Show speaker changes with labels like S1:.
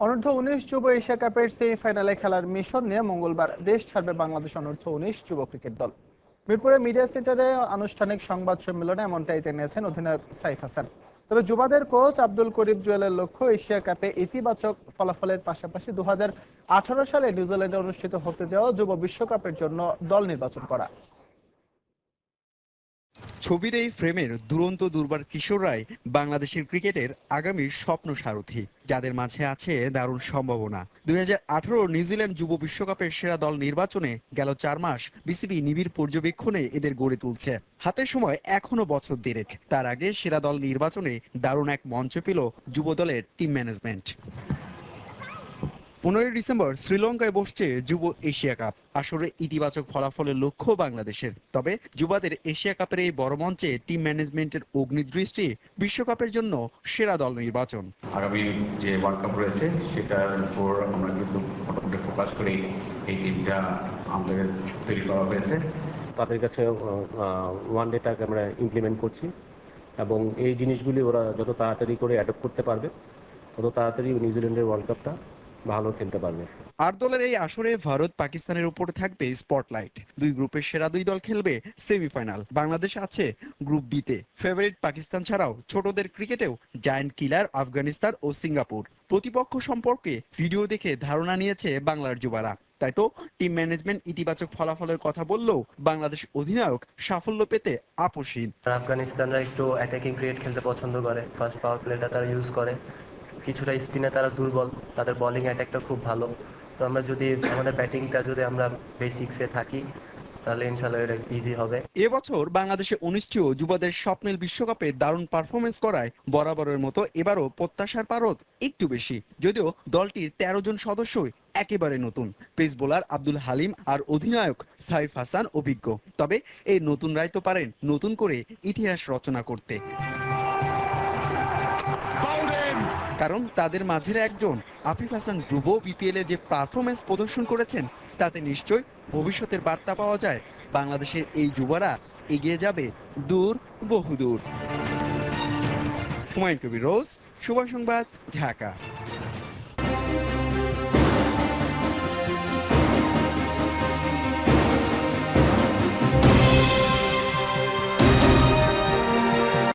S1: অনূর্ধ্ব উনিশ যুব এশিয়া কাপের সেমিফাইনালে খেলার মিশন নিয়ে মঙ্গলবার দেশ ছাড়বে বাংলাদেশ অনূর্ধ্ব উনিশ যুব ক্রিকেট দল। মিরপুরে মিডিয়া সেন্টারে আনুষ্ঠানিক সংবাদ সম্মেলনে এমনটাই জানিয়েছেন অধিনায়ক সাইফ হাসান। তবে যুবাদের কোচ আব্দুল করিম জুয়েলের লক্ষ্য এশিয়া কাপে ইতিবাচক ফলাফলের পাশাপাশি দু হাজার আঠারো সালে নিউজিল্যান্ডে অনুষ্ঠিত হতে যাওয়া যুব বিশ্বকাপের জন্য দল নির্বাচন করা।
S2: ছবির এই ফ্রেমের দুরন্ত দুর্বার কিশোররাই বাংলাদেশের ক্রিকেটের আগামীর স্বপ্ন সারথি, যাদের মাঝে আছে দারুণ সম্ভাবনা। দুই হাজার আঠারো নিউজিল্যান্ড যুব বিশ্বকাপের সেরা দল নির্বাচনে গেল চার মাস বিসিবি নিবিড় পর্যবেক্ষণে এদের গড়ে তুলছে। হাতে সময় এখনও বছর দেড়েক। তার আগে সেরা দল নির্বাচনে দারুণ এক মঞ্চ পেল যুব দলের টিম ম্যানেজমেন্ট পনেরোই ডিসেম্বর শ্রীলঙ্কায় বসছে যুব এশিয়া কাপ। আসরে ইতিবাচক ফলাফলের লক্ষ্য বাংলাদেশের। তবে যুবাদের এশিয়া কাপের এই বড় মঞ্চে টিম ম্যানেজমেন্টের অগ্নিদৃষ্টি বিশ্বকাপের জন্য সেরা দল নির্বাচন।
S3: আগামী যে ওয়ার্ল্ড কাপ রয়েছে সেটার উপর আমরা কিন্তু মোটামুটি ফোকাস করে এই টিমটা আমাদের তৈরি করা হয়েছে।
S4: তাদের কাছে ওয়ান ডেটাকে আমরা ইমপ্লিমেন্ট করছি এবং এই জিনিসগুলি ওরা যত তাড়াতাড়ি করে অ্যাডপ্ট করতে পারবে তত তাড়াতাড়ি নিউজিল্যান্ডের ওয়ার্ল্ড কাপটা ভালো খেলতে পারবে।
S2: আট দলের এই আসরে ভারত পাকিস্তানের উপর থাকবে স্পটলাইট দুই গ্রুপের সেরা দুই দল খেলবে সেমিফাইনাল বাংলাদেশ আছে গ্রুপ বিতে ফেভারিট পাকিস্তান ছাড়াও ছোটদের ক্রিকেটেও জায়ান্ট কিলার আফগানিস্তান ও সিঙ্গাপুর। প্রতিপক্ষ সম্পর্কে ভিডিও দেখে ধারণা নিয়েছে বাংলার যুবারা। তাই তো টিম ম্যানেজমেন্ট ইতিবাচক ফলাফলের কথা বললেও বাংলাদেশ অধিনায়ক সাফল্য পেতে আপোষহীন
S5: আফগানিস্তানরা একটু অ্যাটাকিং ক্রিকেট খেলতে পছন্দ করে। ফার্স্ট পাওয়ার প্লেটা তারা ইউজ করে। কিছুটা স্পিনে তারা দুর্বল, তাদের বোলিং অ্যাটাকটা খুব ভালো। তো আমরা যদি, আমাদের ব্যাটিংটা যদি আমরা বেসিক্সে থাকি, তাহলে ইনশাল্লাহ ইজি হবে।
S2: এবছর বাংলাদেশে অনুষ্ঠেয় যুবদের স্বপ্নের বিশ্বকাপে দারুণ পারফরমেন্স করায় বরাবরের মতো এবারও প্রত্যাশার পারদ একটু বেশি। যদিও দলটির তেরো জন সদস্যই একেবারে নতুন। পেস বোলার আব্দুল হালিম আর অধিনায়ক সাইফ হাসান অভিজ্ঞ। তবে এই নতুনরাই তো পারেন নতুন করে ইতিহাস রচনা করতে। কারণ তাদের মাঝের একজন, আফিফ হাসান ধ্রুব বিপিএল যে পারফরমেন্স প্রদর্শন করেছেন, তাতে নিশ্চয় ভবিষ্যতের বার্তা পাওয়া যায়। বাংলাদেশের এই যুবরা এগিয়ে যাবে দূর, বহুদূর। হুমায়ুন কবির, রোজ শুভ সংবাদ, ঢাকা।